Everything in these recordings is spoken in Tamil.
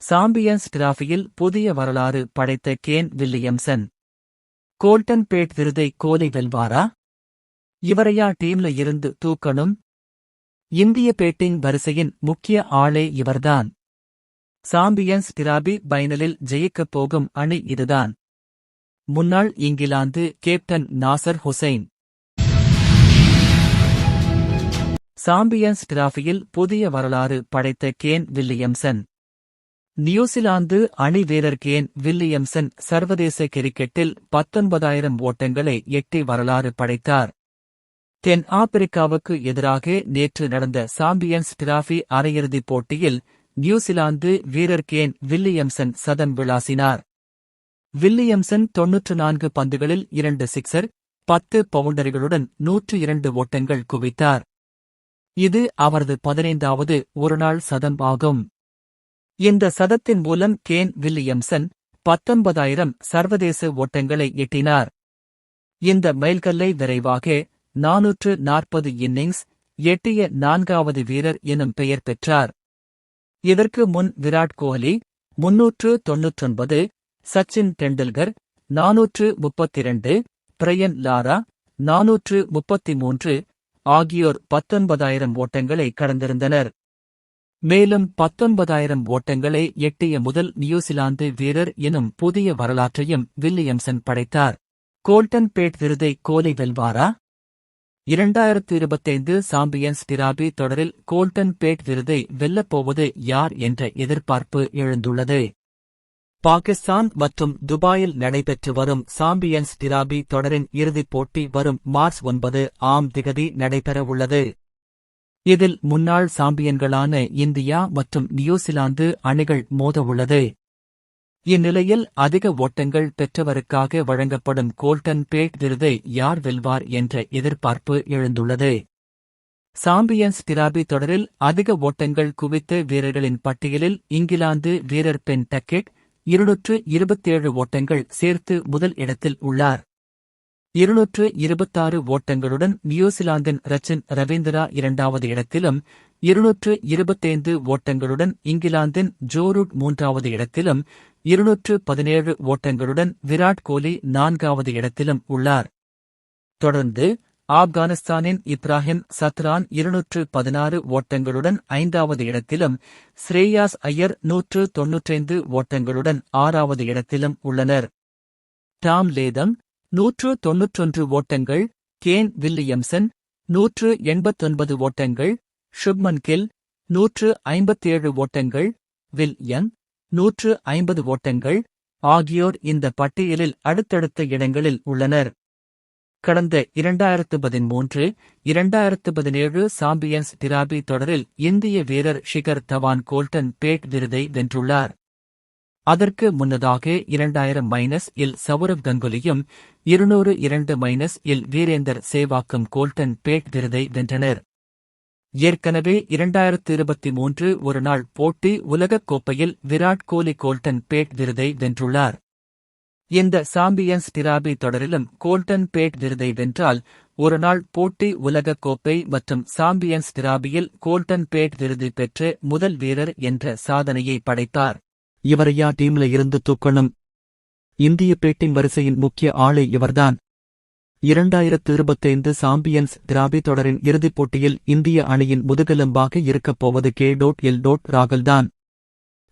சாம்பியன்ஸ் டிராஃபியில் புதிய வரலாறு படைத்த கேன் வில்லியம்சன். கோல்டன் பேட் விருதை கோலி வெல்வாரா? இவரையா டீம்ல இருந்து தூக்கணும்? இந்திய பேட்டிங் வரிசையின் முக்கிய ஆளே இவர்தான். சாம்பியன்ஸ் டிராபி பைனலில் ஜெயிக்கப் போகும் அணி இதுதான். முன்னாள் இங்கிலாந்து கேப்டன் நாசர் ஹுசைன். சாம்பியன்ஸ் டிராஃபியில் புதிய வரலாறு படைத்த கேன் வில்லியம்சன். நியூசிலாந்து அணி வீரர் கேன் வில்லியம்சன் சர்வதேச கிரிக்கெட்டில் பத்தொன்பதாயிரம் ஓட்டங்களை எட்டி வரலாறு படைத்தார். தென் ஆப்பிரிக்காவுக்கு எதிராக நேற்று நடந்த சாம்பியன்ஸ் டிராஃபி அரையிறுதிப் போட்டியில் நியூசிலாந்து வீரர் கேன் வில்லியம்சன் சதம் விளாசினார். வில்லியம்சன் தொன்னூற்று நான்கு பந்துகளில் இரண்டு சிக்சர் பத்து பவுண்டரிகளுடன் நூற்று இரண்டு ஓட்டங்கள் குவித்தார். இது அவரது பதினைந்தாவது ஒருநாள் சதம் ஆகும். இந்த சதத்தின் மூலம் கேன் வில்லியம்சன் பத்தொன்பதாயிரம் சர்வதேச ஓட்டங்களை எட்டினார். இந்த மைல்கல்லை விரைவாக நாநூற்று நாற்பது இன்னிங்ஸ் எட்டிய நான்காவது வீரர் எனும் பெயர் பெற்றார். இதற்கு முன் விராட் கோஹ்லி முன்னூற்று தொன்னூற்றொன்பது சச்சின் டெண்டுல்கர் நாநூற்று முப்பத்திரண்டு பிரயன் லாரா நாநூற்று முப்பத்தி மூன்று ஆகியோர் பத்தொன்பதாயிரம் ஓட்டங்களை கடந்திருந்தனர். மேலும் பத்தொன்பதாயிரம் ஓட்டங்களை எட்டிய முதல் நியூசிலாந்து வீரர் எனும் புதிய வரலாற்றையும் வில்லியம்சன் படைத்தார். கோல்டன் பேட் விருதை கோலி வெல்வாரா? இரண்டாயிரத்து இருபத்தைந்து சாம்பியன்ஸ் டிராபி தொடரில் கோல்டன் பேட் விருதை வெல்லப்போவது யார் என்ற எதிர்பார்ப்பு எழுந்துள்ளது. பாகிஸ்தான் மற்றும் துபாயில் நடைபெற்று வரும் சாம்பியன்ஸ் டிராபி தொடரின் இறுதிப் போட்டி வரும் மார்ச் ஒன்பது ஆம் திகதி நடைபெறவுள்ளது. இதில் முன்னாள் சாம்பியன்களான இந்தியா மற்றும் நியூசிலாந்து அணிகள் மோதவுள்ளது. இந்நிலையில் அதிக ஓட்டங்கள் பெற்றவருக்காக வழங்கப்படும் கோல்டன் பேட் விருதை யார் வெல்வார் என்ற எதிர்பார்ப்பு எழுந்துள்ளது. சாம்பியன்ஸ் கிராபி தொடரில் அதிக ஓட்டங்கள் குவித்த வீரர்களின் பட்டியலில் இங்கிலாந்து வீரர் பென் டக்கெட் இருநூற்று இருபத்தேழு ஓட்டங்கள் சேர்த்து முதல் இடத்தில் உள்ளார். இருநூற்று இருபத்தாறு ஓட்டங்களுடன் நியூசிலாந்தின் ரச்சின் ரவீந்திரா இரண்டாவது இடத்திலும் இருநூற்று இருபத்தைந்து ஓட்டங்களுடன் இங்கிலாந்தின் ஜோரூட் மூன்றாவது இடத்திலும் இருநூற்று பதினேழு ஓட்டங்களுடன் விராட் கோலி நான்காவது இடத்திலும் உள்ளார். தொடர்ந்து ஆப்கானிஸ்தானின் இப்ராஹிம் சத்ரான் இருநூற்று பதினாறு ஓட்டங்களுடன் ஐந்தாவது இடத்திலும் ஸ்ரேயாஸ் ஐயர் நூற்று தொன்னூற்றைந்து ஓட்டங்களுடன் ஆறாவது இடத்திலும் உள்ளனர். டாம் லேதம் நூற்று தொன்னூற்றொன்று ஓட்டங்கள் கேன் வில்லியம்சன் நூற்று எண்பத்தொன்பது ஓட்டங்கள் ஷுப்மன் கில் நூற்று ஐம்பத்தேழு ஓட்டங்கள் வில் யங் நூற்று ஐம்பது ஓட்டங்கள் ஆகியோர் இந்த பட்டியலில் அடுத்தடுத்த இடங்களில் உள்ளனர். கடந்த இரண்டாயிரத்து பதிமூன்று இரண்டாயிரத்து பதினேழு சாம்பியன்ஸ் டிராபி தொடரில் இந்திய வீரர் ஷிகர் தவான் கோல்டன் பேட் விருதை வென்றுள்ளார். அதற்கு முன்னதாக இரண்டாயிரம் மைனஸ் இல் சௌரவ் கங்குலியும் இருநூறு இரண்டு மைனஸ் இல் வீரேந்தர் சேவாக்கும் கோல்டன் பேட் விருதை வென்றனர். ஏற்கனவே இரண்டாயிரத்து இருபத்தி மூன்று ஒருநாள் போட்டி உலகக் கோப்பையில் விராட் கோலி கோல்டன் பேட் விருதை வென்றுள்ளார். இந்த சாம்பியன்ஸ் டிராபி தொடரிலும் கோல்டன் பேட் விருதை வென்றால் ஒருநாள் போட்டி உலகக் கோப்பை மற்றும் சாம்பியன்ஸ் டிராபியில் கோல்டன் பேட் விருது பெற்ற முதல் வீரர் என்ற சாதனையை படைத்தார். இவரையா டீம்ல இருந்து தூக்கணும்? இந்திய பேட்டிங் வரிசையின் முக்கிய ஆளே இவர்தான். இரண்டாயிரத்து இருபத்தைந்து சாம்பியன்ஸ் திராபி தொடரின் இறுதிப் போட்டியில் இந்திய அணியின் முதுகெலும்பாக இருக்கப் போவது கே டோட் எல் டோட் ராகுல்தான்.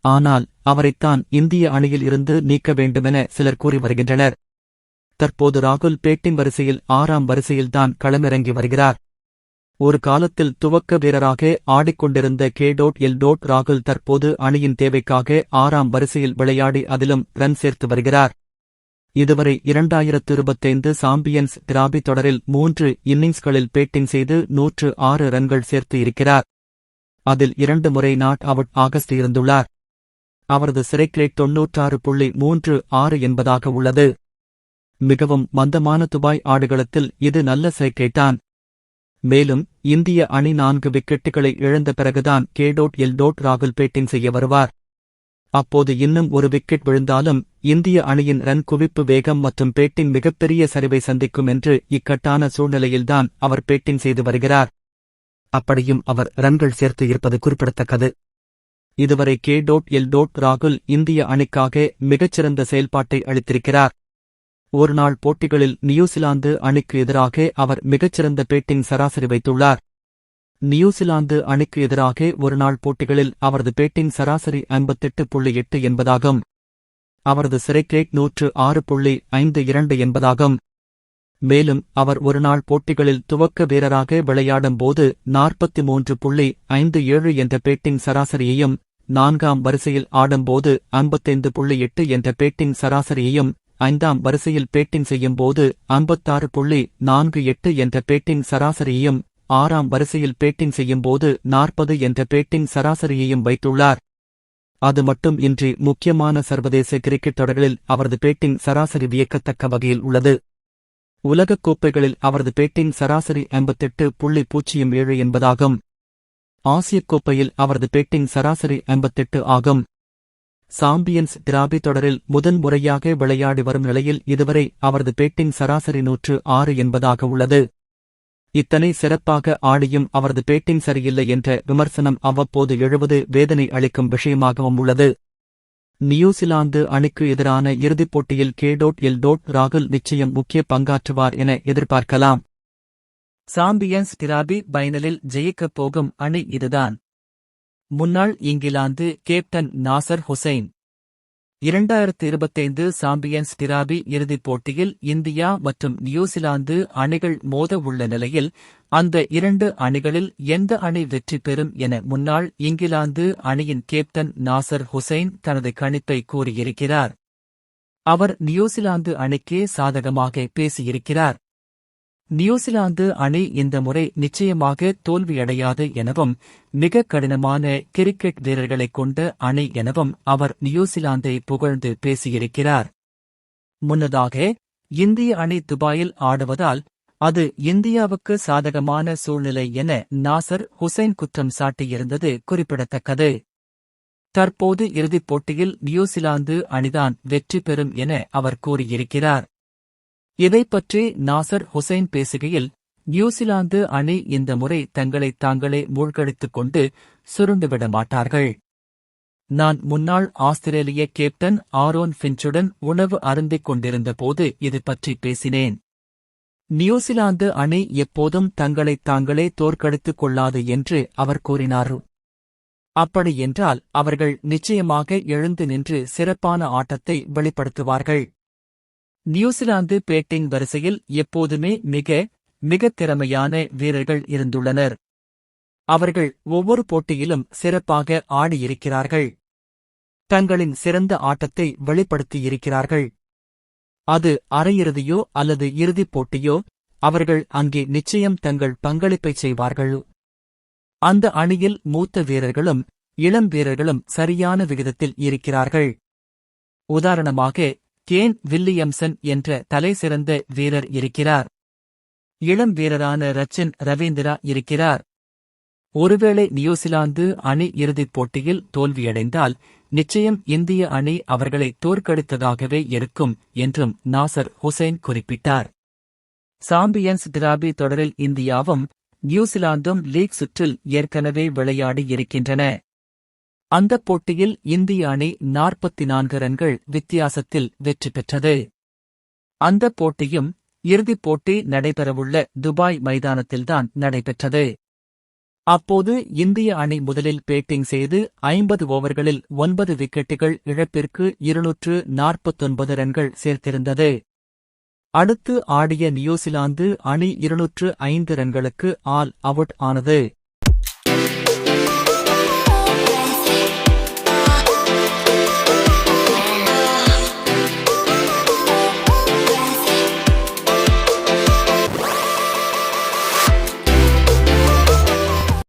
ஆனால் அவரைத்தான் இந்திய அணியில் இருந்து நீக்க வேண்டுமென சிலர் கூறி வருகின்றனர். தற்போது ராகுல் பேட்டிங் வரிசையில் ஆறாம் வரிசையில்தான் களமிறங்கி வருகிறார். ஒரு காலத்தில் துவக்க வீரராக ஆடிக்கொண்டிருந்த கே. Dot L. டோட் ராகுல் தற்போது அணியின் தேவைக்காக ஆறாம் வரிசையில் விளையாடி அதிலும் ரன் சேர்த்து வருகிறார். இதுவரை இரண்டாயிரத்து இருபத்தைந்து சாம்பியன்ஸ் டிராபி தொடரில் மூன்று இன்னிங்ஸ்களில் பேட்டிங் செய்து நூற்று ஆறு ரன்கள் சேர்த்து இருக்கிறார். அதில் இரண்டு முறை நாட் அவுட் ஆகஸ்ட் இருந்துள்ளார் அவரது சிறைக் ரேட் தொன்னூற்றாறு புள்ளி மூன்று ஆறு என்பதாக உள்ளது. மிகவும் மந்தமான துபாய் ஆடுகளத்தில் இது நல்ல சிறைக்கேட்டான் மேலும் இந்திய அணி நான்கு விக்கெட்டுகளை இழந்த பிறகுதான் கே டோட் எல் டோட் ராகுல் பேட்டிங் செய்ய வருவார். அப்போது இன்னும் ஒரு விக்கெட் விழுந்தாலும் இந்திய அணியின் ரன் குவிப்பு வேகம் மற்றும் பேட்டிங் மிகப்பெரிய சரிவை சந்திக்கும் என்று இக்கட்டான சூழ்நிலையில்தான் அவர் பேட்டிங் செய்து வருகிறார். அப்படியும் அவர் ரன்கள் சேர்த்து இருப்பது குறிப்பிடத்தக்கது. இதுவரை கே டோட் எல் டோட் ராகுல் இந்திய அணிக்காக மிகச்சிறந்த செயல்பாட்டை அளித்திருக்கிறார். ஒருநாள் போட்டிகளில் நியூசிலாந்து அணிக்கு எதிராக அவர் மிகச்சிறந்த பேட்டிங் சராசரி வைத்துள்ளார். நியூசிலாந்து அணிக்கு எதிராக ஒருநாள் போட்டிகளில் அவரது பேட்டிங் சராசரி ஐம்பத்தெட்டு புள்ளி எட்டு என்பதாகும். அவரது சிறைக்கேட் நூற்று ஆறு புள்ளி ஐந்து இரண்டு என்பதாகும். மேலும் அவர் ஒருநாள் போட்டிகளில் துவக்க வீரராக விளையாடும் போது நாற்பத்தி மூன்று புள்ளி ஐந்து ஏழு என்ற பேட்டிங் சராசரியையும் நான்காம் வரிசையில் ஆடும்போது ஐம்பத்தைந்து புள்ளி எட்டு என்ற பேட்டிங் சராசரியையும் ஐந்தாம் வரிசையில் பேட்டிங் செய்யும் போது ஐம்பத்தாறு புள்ளி நான்கு எட்டு என்ற பேட்டிங் சராசரியையும் ஆறாம் வரிசையில் பேட்டிங் செய்யும் போது நாற்பது என்ற பேட்டிங் சராசரியையும் வைத்துள்ளார். அது மட்டும் இன்றி முக்கியமான சர்வதேச கிரிக்கெட் தொடர்களில் அவரது பேட்டிங் சராசரி வியக்கத்தக்க வகையில் உள்ளது. உலகக் கோப்பைகளில் அவரது பேட்டிங் சராசரி ஐம்பத்தெட்டு புள்ளி பூஜ்ஜியம் ஏழு என்பதாகும். ஆசியக் கோப்பையில் அவரது பேட்டிங் சராசரி ஐம்பத்தெட்டு ஆகும். சாம்பியன்ஸ் டிராபி தொடரில் முதன் முறையாக விளையாடி வரும் நிலையில் இதுவரை அவரது பேட்டிங் சராசரி நூற்று ஆறு என்பதாக உள்ளது. இத்தனை சிறப்பாக ஆடியும் அவரது பேட்டிங் சரியில்லை என்ற விமர்சனம் அவ்வப்போது எழுவது வேதனை அளிக்கும் விஷயமாகவும் உள்ளது. நியூசிலாந்து அணிக்கு எதிரான இறுதிப் போட்டியில் கே டோட் எல் டோட் ராகுல் நிச்சயம் முக்கிய பங்காற்றுவார் என எதிர்பார்க்கலாம். சாம்பியன்ஸ் டிராபி பைனலில் ஜெயிக்கப் போகும் அணி இதுதான். முன்னாள் இங்கிலாந்து கேப்டன் நாசர் ஹுசைன். இரண்டாயிரத்து இருபத்தைந்து சாம்பியன்ஸ் டிராபி இறுதிப் போட்டியில் இந்தியா மற்றும் நியூசிலாந்து அணிகள் மோத உள்ள நிலையில் அந்த இரண்டு அணிகளில் எந்த அணி வெற்றி பெறும் என முன்னாள் இங்கிலாந்து அணியின் கேப்டன் நாசர் ஹுசைன் தனது கணிப்பை கூறியிருக்கிறார். அவர் நியூசிலாந்து அணிக்கே சாதகமாக பேசியிருக்கிறார். நியூசிலாந்து அணி இந்த முறை நிச்சயமாக தோல்வியடையாது எனவும் மிக கடினமான கிரிக்கெட் வீரர்களைக் கொண்ட அணி எனவும் அவர் நியூசிலாந்தை புகழ்ந்து பேசியிருக்கிறார். முன்னதாக இந்திய அணி துபாயில் ஆடுவதால் அது இந்தியாவுக்கு சாதகமான சூழ்நிலை என நாசர் ஹுசைன் குற்றம் சாட்டியிருந்தது குறிப்பிடத்தக்கது. தற்போது இறுதிப் போட்டியில் நியூசிலாந்து அணிதான் வெற்றி பெறும் என அவர் கூறியிருக்கிறார். இதை பற்றி நாசர் ஹுசைன் பேசுகையில் நியூசிலாந்து அணி இந்த முறை தங்களை தாங்களே மூழ்கடித்துக் கொண்டு சுருண்டுவிட மாட்டார்கள். நான் முன்னாள் ஆஸ்திரேலிய கேப்டன் ஆரோன் ஃபின்ச்சுடன் உணவு அருந்திக் கொண்டிருந்த போது இது பற்றி பேசினேன். நியூசிலாந்து அணி எப்போதும் தங்களைத் தாங்களே தோற்கடித்துக் கொள்ளாது என்று அவர் கூறினார். அப்படியென்றால் அவர்கள் நிச்சயமாக எழுந்து நின்று சிறப்பான ஆட்டத்தை வெளிப்படுத்துவார்கள். நியூசிலாந்து பேட்டிங் வரிசையில் எப்போதுமே மிக மிக திறமையான வீரர்கள் இருந்துள்ளனர். அவர்கள் ஒவ்வொரு போட்டியிலும் சிறப்பாக ஆடியிருக்கிறார்கள். தங்களின் சிறந்த ஆட்டத்தை வெளிப்படுத்தியிருக்கிறார்கள். அது அரையிறுதியோ அல்லது இறுதிப் போட்டியோ அவர்கள் அங்கே நிச்சயம் தங்கள் பங்களிப்பை செய்வார்கள். அந்த அணியில் மூத்த வீரர்களும் இளம் வீரர்களும் சரியான விகிதத்தில் இருக்கிறார்கள். உதாரணமாக கேன் வில்லியம்சன் என்ற தலைசிறந்த வீரர் இருக்கிறார். இளம் வீரரான ரச்சின் ரவீந்திரா இருக்கிறார். ஒருவேளை நியூசிலாந்து அணி இறுதிப் போட்டியில் தோல்வியடைந்தால் நிச்சயம் இந்திய அணி அவர்களை தோற்கடித்ததாகவே இருக்கும் என்றும் நாசர் ஹுசைன் குறிப்பிட்டார். சாம்பியன்ஸ் டிராபி தொடரில் இந்தியாவும் நியூசிலாந்தும் லீக் சுற்றில் ஏற்கனவே விளையாடி இருக்கின்றன. அந்தப் போட்டியில் இந்திய அணி நாற்பத்தி நான்கு ரன்கள் வித்தியாசத்தில் வெற்றி பெற்றது. அந்தப் போட்டியும் இறுதிப் போட்டி நடைபெறவுள்ள துபாய் மைதானத்தில்தான் நடைபெற்றது. அப்போது இந்திய அணி முதலில் பேட்டிங் செய்து ஐம்பது ஓவர்களில் ஒன்பது விக்கெட்டுகள் இழப்பிற்கு இருநூற்று நாற்பத்தொன்பது ரன்கள் சேர்த்திருந்தது. அடுத்து ஆடிய நியூசிலாந்து அணி இருநூற்று ஐந்து ரன்களுக்கு ஆல் அவுட் ஆனது.